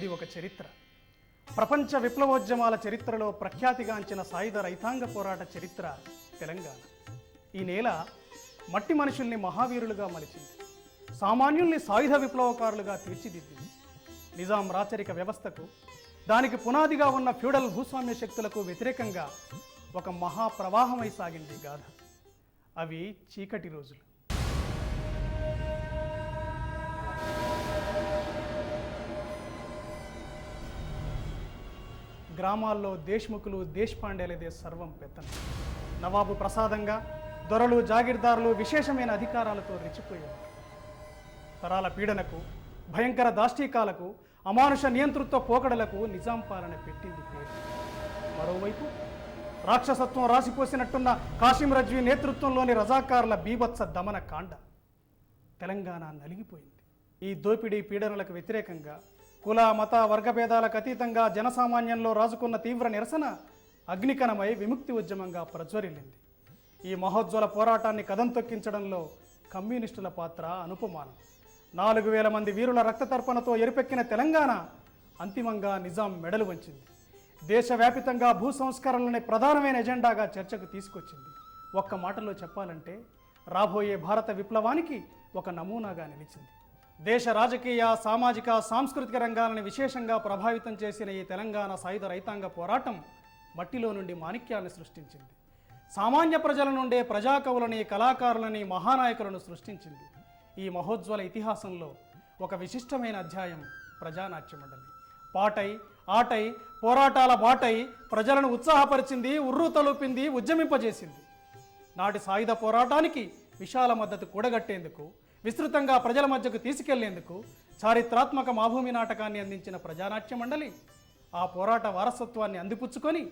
అది ఒక చరిత్ర. ప్రపంచ విప్లవోద్యమాల చరిత్రలో ప్రఖ్యాతిగాంచిన సాయుధ రైతాంగ పోరాట చరిత్ర తెలంగాణ. ఈ నేల మట్టి మనుషుల్ని మహావీరులుగా మలిచింది. సామాన్యుల్ని సాయుధ విప్లవకారులుగా తీర్చిదిద్దింది. నిజాం రాచరిక వ్యవస్థకు దానికి పునాదిగా ఉన్న ఫ్యూడల్ భూస్వామ్య శక్తులకు వ్యతిరేకంగా ఒక మహాప్రవాహమై సాగింది గాథ. అవి చీకటి రోజులు. గ్రామాల్లో దేశ్ముఖులు దేశ్పాండేలదే సర్వం పెత్తన. నవాబు ప్రసాదంగా దొరలు జాగీర్దారులు విశేషమైన అధికారాలతో రెచ్చిపోయారు. తరాల పీడనకు భయంకర దాష్టీకాలకు అమానుష నియంతృత్వ పోకడలకు నిజాం పాలన పెట్టింది పేరు. మరోవైపు రాక్షసత్వం రాసిపోసినట్టున్న కాశీం రజ్వీ నేతృత్వంలోని రజాకారుల బీభత్స దమన కాండ తెలంగాణ నలిగిపోయింది. ఈ దోపిడీ పీడనలకు వ్యతిరేకంగా కుల మత వర్గభేదాలకు అతీతంగా జనసామాన్యంలో రాజుకున్న తీవ్ర నిరసన అగ్నికణమై విముక్తి ఉద్యమంగా ప్రజ్వరిల్లింది. ఈ మహోజ్వల పోరాటాన్ని కథం తొక్కించడంలో కమ్యూనిస్టుల పాత్ర అనుపమానం. నాలుగు వేల మంది వీరుల రక్తతర్పణతో ఎరుపెక్కిన తెలంగాణ అంతిమంగా నిజాం మెడలు వంచింది. దేశవ్యాపితంగా భూ సంస్కరణలనే ప్రధానమైన ఎజెండాగా చర్చకు తీసుకొచ్చింది. ఒక్క మాటలో చెప్పాలంటే రాబోయే భారత విప్లవానికి ఒక నమూనాగా నిలిచింది. దేశ రాజకీయ సామాజిక సాంస్కృతిక రంగాలను విశేషంగా ప్రభావితం చేసిన ఈ తెలంగాణ సాయుధ రైతాంగ పోరాటం మట్టిలో నుండి మాణిక్యాన్ని సృష్టించింది. సామాన్య ప్రజల నుండే ప్రజాకవులని కళాకారులని మహానాయకులను సృష్టించింది. ఈ మహోజ్వల ఇతిహాసంలో ఒక విశిష్టమైన అధ్యాయం ప్రజానాట్య మండలి పాటై ఆటై పోరాటాల బాటై ప్రజలను ఉత్సాహపరిచింది ఉర్రు తలుపింది ఉద్యమింపజేసింది. నాటి సాయుధ పోరాటానికి విశాల మద్దతు కూడగట్టేందుకు విస్తృతంగా ప్రజల మధ్యకు తీసుకెళ్ళేందుకు చారిత్రాత్మక మాభూమి నాటకాన్ని అందించిన ప్రజానాట్య మండలి ఆ పోరాట వారసత్వాన్ని అందిపుచ్చుకొని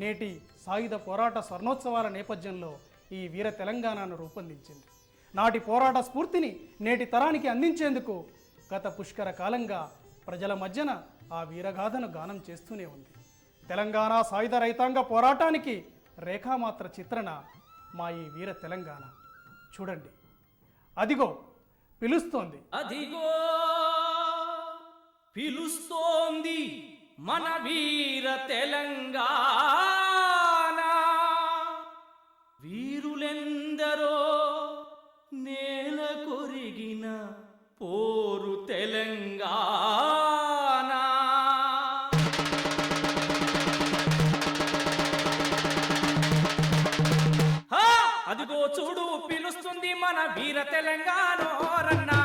నేటి సాయుధ పోరాట స్వర్ణోత్సవాల నేపథ్యంలో ఈ వీర తెలంగాణను రూపొందించింది. నాటి పోరాట స్ఫూర్తిని నేటి తరానికి అందించేందుకు గత పుష్కర కాలంగా ప్రజల మధ్యన ఆ వీరగాథను గానం చేస్తూనే ఉంది. తెలంగాణ సాయుధ రైతాంగ పోరాటానికి రేఖామాత్ర చిత్రణ మా ఈ వీర తెలంగాణ. చూడండి. అదిగో పిలుస్తోంది. అదిగో పిలుస్తోంది మన వీర తెలంగాణ. వీరులెందరో నేల కొరిగిన పోరు తెలంగాణ. అదిగో చూడు. మన వీర తెలంగాణ రన్నా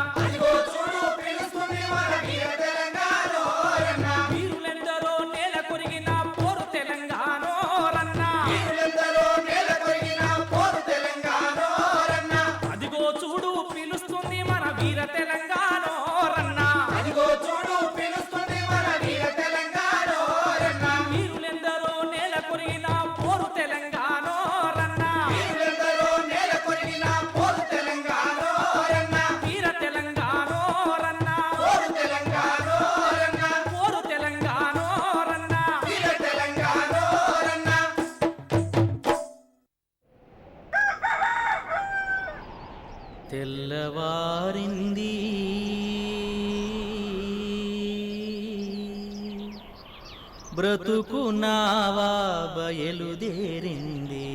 బ్రతుకు నావా బయలుదేరింది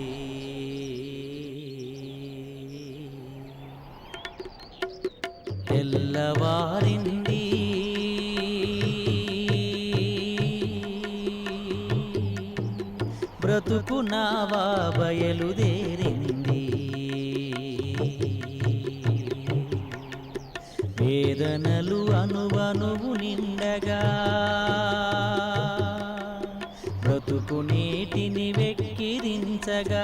తెల్లవారింది. బ్రతుకు నావా బయలుదేరింది వేదనలు అనువనువు నిండగా వెక్కిరించగా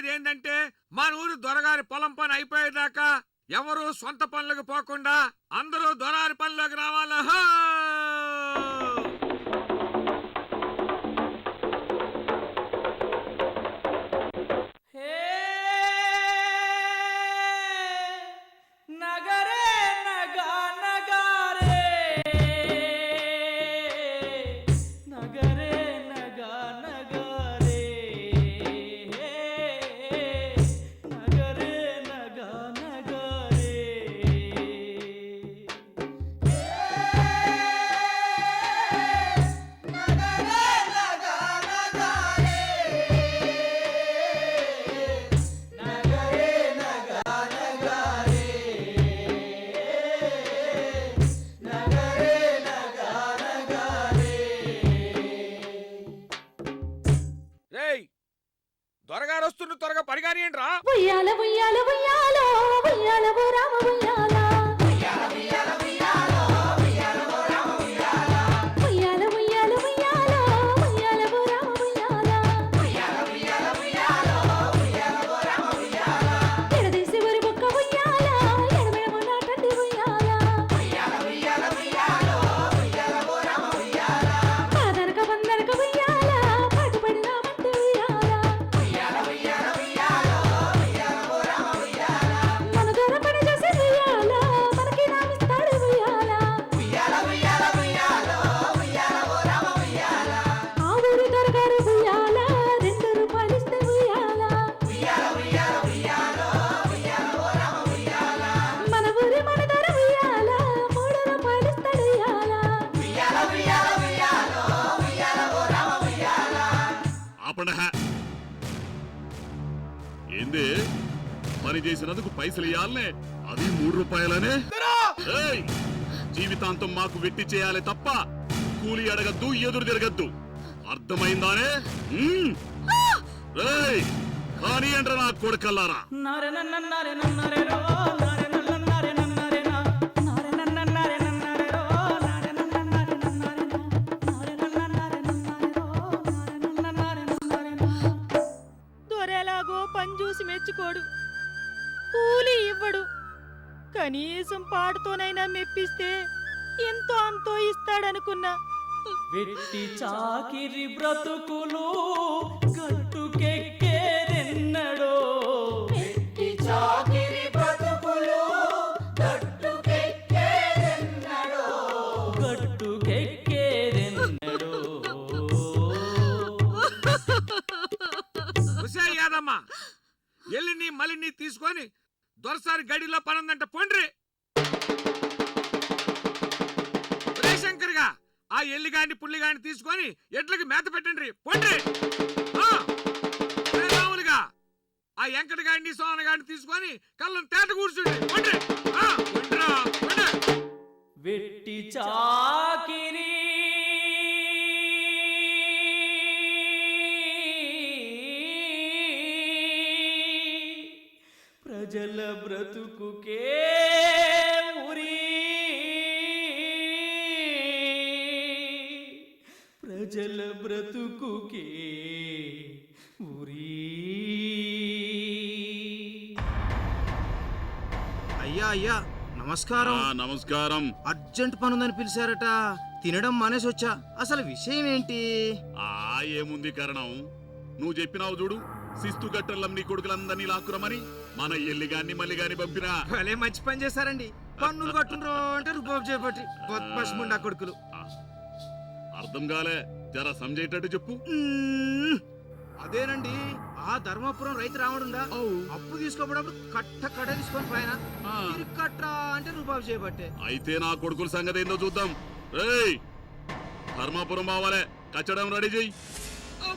చెప్పేది ఏంటంటే మన ఊరు దొరగారి పొలం పని అయిపోయేదాకా ఎవరు సొంత పనులకు పోకుండా అందరూ దొరారి పనిలోకి రావాలా. త్వరగా పరిగాని రా ఉయ్యాల ఉయ్యాల ఉయ్యాలో ఉయ్యాల రామ ఉయ్యాల. పని చేసినందుకు పైసలు ఇవ్వాలనే అది మూడు రూపాయలనే? ఏయ్! జీవితాంతం మాకు వెట్టి చేయాలి తప్ప కూలి అడగద్దు ఎదురు తిరగద్దు. అర్థమైందానే! కానీ అంటారా నా కొడుకల్లారా. పాడుతోనైనా మెప్పిస్తే ఎంతో అంతో ఇస్తాడనుకున్నా. వెట్టి చాకిరి బ్రతుకులు గట్టుకెక్కేదెన్నడో వెట్టి చాకిరి బ్రతుకులు గట్టుకెక్కేదెన్నడో గట్టుకెక్కేదెన్నడో ఉషా యాదమ్మ ఎల్లిని మలిని తీసుకొని దొరసారి గడిలో పనుందంట పొండ్రి. తీసుకొని ఎడ్లకి మేత పెట్టండి. పొండ్రి ఆ, ఆ వెంకట గాడిని సోన గాడిని తీసుకొని కళ్ళను తేట కూర్చుండి. పొండ్రి. వెట్టి చాకిరి. ప్రజల బ్రతుకుకే ప్రజల బ్రతుకుకే ఉరి అయ్యా అయ్యా నమస్కారం. ఆ, నమస్కారం. అర్జెంట్ పనుందని పిలిచారట. తినడం మానేసి వచ్చా అసలు విషయం ఏంటి ఆ ఏముంది కారణం? నువ్వు చెప్పినావు చూడు. శిస్తు గట్టర్లం నీ కొడుకులందరినీ లాక్కురమని మన ఎల్లిగాన్ని మల్లిగాని పంపినా. భలే మంచి పని చేశారండి. పన్నులు కట్టుండ్రో అంటే రూపాయి చేపట్టి. బస్ముండా కొడుకులు. ఆ, అర్థం కాలే. జర సంజేటట్టు చెప్పు. అదేనండి ఆ ధర్మపురం రైతు రావడుందా? అప్పు తీసుకోబడప్పుడు కట్ట కట్ట తీసుకొని పైన. కట్రా అంటే రూపాయి చేయబట్టే అయితే నా కొడుకుల సంగతి ఏందో చూద్దాం. రేయ్ ధర్మాపురం బావాలే కచ్చడం రెడీ చెయ్యి.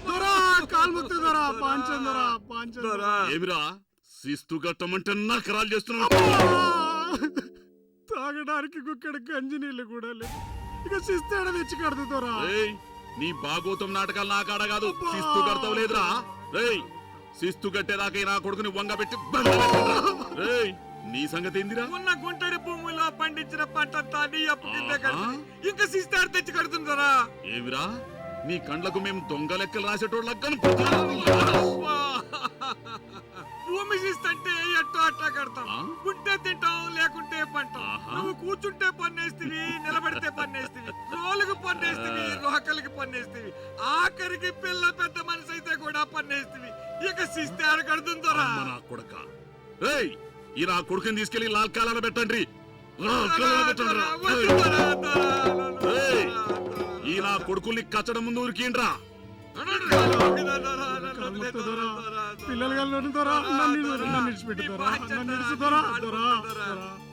దొరా కాల్ముక్త దొరా పాంచం దొరా పాంచం దొరా. ఏమిరా? శిస్తు కట్టమంటే నకరాలు చేస్తున్నావు. తాగడానికి గుక్కడ గంజి నీళ్ళు కూడా లేదు ఇక శిస్తేడ తెచ్చి కడుతు దొరా ఏయ్ నీ బాగోతం నాటకాలు నా కాడ కాదు. శిస్తు కడతావు లేదురా. రేయ్ శిస్తు కట్టేదాకా ఈ నా కొడుకుని వంగ పెట్టి రేయ్ నీ సంగతి ఏందిరా? ఉన్న గుంటడి భూమిలో పండించిన పంటంతా నీ అప్పు కింద కడుతుంది. ఇంకా సిస్తాడు తెచ్చి కడుతుందరా. ఏమిరా? నీ కండ్లకు మేము దొంగ లెక్కలు రాసేటోళ్ళ భూమి శిస్తంటే ఎట్టో అట్లా కడతాం. కూర్చుంటే పన్నేస్తివి నిలబడితే పన్నేస్తివి రోలుకు పన్నేస్తివి రోకలికి పన్నేస్తివి ఆఖరికి పిల్ల పెద్ద మనిషి అయితే కూడా పన్నేస్తివి. ఇక శిస్తే ఆడ కడుతుందరా నా కొడక. రేయ్ ఈ నా కొడుకుని తీసుకెళ్ళి లాల్ కాలాల పెట్టండి. ఈ నా కొడుకుల్ని కచ్చడం ముందు ఉరికిండ్రా. పిల్లలు కలను నన్ను నన్ను విడిచిపెట్టు దొరా నన్ను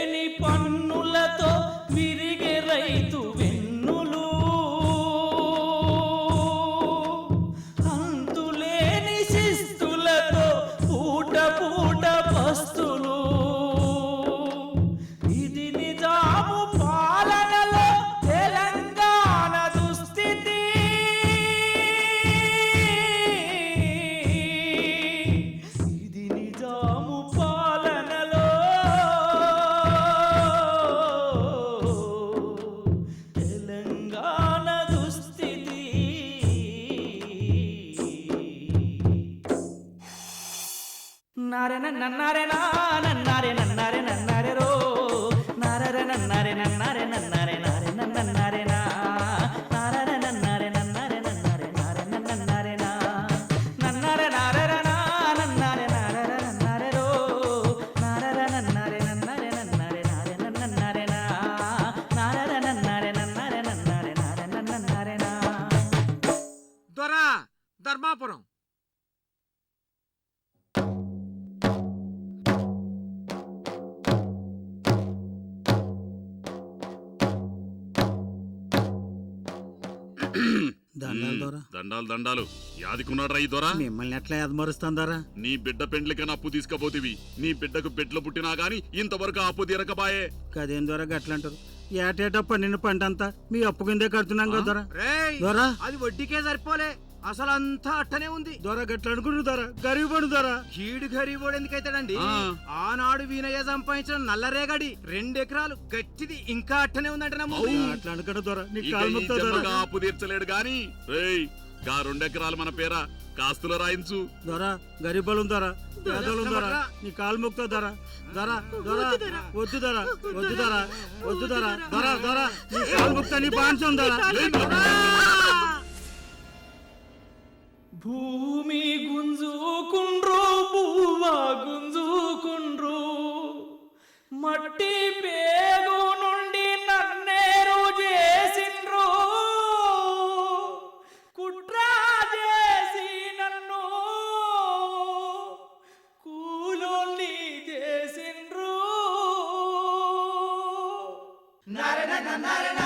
నారే నన్నారే నన్నారే నన్నారే నన్నారే రో నారే నన్నారే నన్నారే నన్నారే నారే నన్నారే నా నారే నన్నారే నన్నారే నన్నారే నారే నన్నారే నా నన్నారే నారే నా నన్నారే నారే నన్నారే రో నారే నన్నారే నన్నారే నన్నారే నారే నన్నారే నా నారే నన్నారే నన్నారే నన్నారే నారే నన్నారే నా దొరా దండాలు దొరా దండాలు దండాలు. యాదికున్నాడ్రా ఈ దొరా? మిమ్మల్ని ఎట్లా ఎదమరుస్తుందరా నీ బిడ్డ పెండ్లికని అప్పు తీసుకపోతివి. నీ బిడ్డకు బిడ్డలు పుట్టినా గాని ఇంతవరకు అప్పు తీరకపాయే. కదేం దొరా గట్లంటారు? ఏటేటా పండిన పంట అంతా మీ అప్పు కిందే కడుతున్నాం కదా దొరా. రేయ్ దొరా. అది వడ్డీకే సరిపోలే. అసలు అంతా అట్టనే ఉంది. దొరా గట్ల అనుకుంటు దొరా. గరీబ్ పడు దొరా. కీడు గరీబోడు ఎందుకైతాడండి? ఆ. ఆనాడు వీనయ్య సంపాదించిన నల్లరేగడి రెండు ఎకరాలు గట్టిది ఇంకా అట్టనే ఉందంట నమ్ము అట్లా అనుకుంటా దొరా. అప్పు తీర్చలేడు గాని రేయ్గా రెండెకరాలు మన పేర కాస్తులో రాయించు. దొరా గరీబలు దొరా. పేదలు దొరా. నీ కాలు ముక్తా దొరా. దొరా దొరా. వద్దు దొరా. వద్దు దొరా. వద్దు దొరా. దొరా. దొరా. నీ కాలు ముక్తా నీ బాంచం దొరా. భూమి గుంజుకుండ్రు భూవా గుంజుకుండ్రు. మట్టి పేగు నుండి నన్నేరు చేసిండ్రు. కుట్ర చేసి నన్ను కూలోని చేసిండ్రు. నారణ నారణ